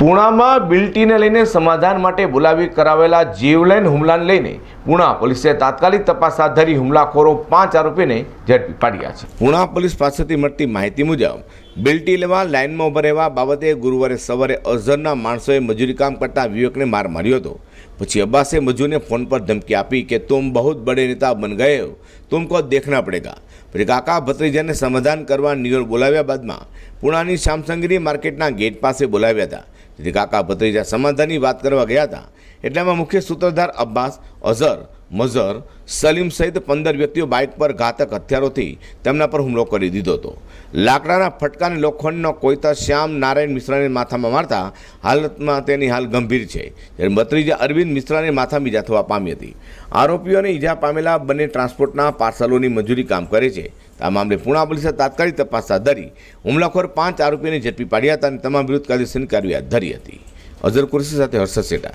પૂણામાં બિલ્ટીને લઈને સમાધાન માટે બોલાવી કરાવેલા જીવલેન હુમલાને લઈને પૂણા પોલીસે તાત્કાલિક તપાસ હાથ ધરી હુમલાખોરો પાંચ આરોપીને ઝડપી પાડ્યા છે. પૂણા પોલીસ પાસેથી મળતી માહિતી મુજબ, બિલ્ટી લેવા લાઇનમાં ઊભા રહેવા બાબતે ગુરુવારે સવારે અઝહરના માણસોએ મજૂરી કામ કરતા વિવેકને માર માર્યો હતો. પછી અબ્બાસે મજૂરને ફોન પર ધમકી આપી કે, તુમ બહુ બડે નેતા બન ગયે હો. તુમકો દેખના પડેગા. પછી કાકા ભત્રીજાને સમાધાન કરવા નિયોર બોલાવ્યા બાદમાં પૂણાની શામસંગીરી માર્કેટના ગેટ પાસે બોલાવ્યા હતા. જેથી કાકા ભત્રીજા સમાધાનની વાત કરવા ગયા હતા. એટલામાં મુખ્ય સૂત્રધાર અબ્બાસ, અઝર, મઝર, સલીમ સહિત પંદર વ્યક્તિઓ બાઇક પર ઘાતક હથિયારોથી તેમના પર હુમલો કરી દીધો હતો. લાકડાના ફટકાને લોખંડનો કોઈતા શ્યામ નારાયણ મિશ્રાને માથામાં મારતા હાલતમાં તેની હાલ ગંભીર છે, જ્યારે ભત્રીજા અરવિંદ મિશ્રાને માથામાં ઈજા થવા પામી હતી. આરોપીઓને ઈજા પામેલા બંને ટ્રાન્સપોર્ટના પાર્સલોની મજૂરી કામ કરે છે. આ મામલે પુણા પોલીસે તાત્કાલિક તપાસ હાથ ધરી, હુમલાખોર પાંચ આરોપીને ઝડપી પાડ્યા હતા અને તમામ વિરુદ્ધ કાયદેસરની કાર્યવાહી હાથ ધરી હતી. અઝર કુરેશી સાથે હર્ષદ સેટા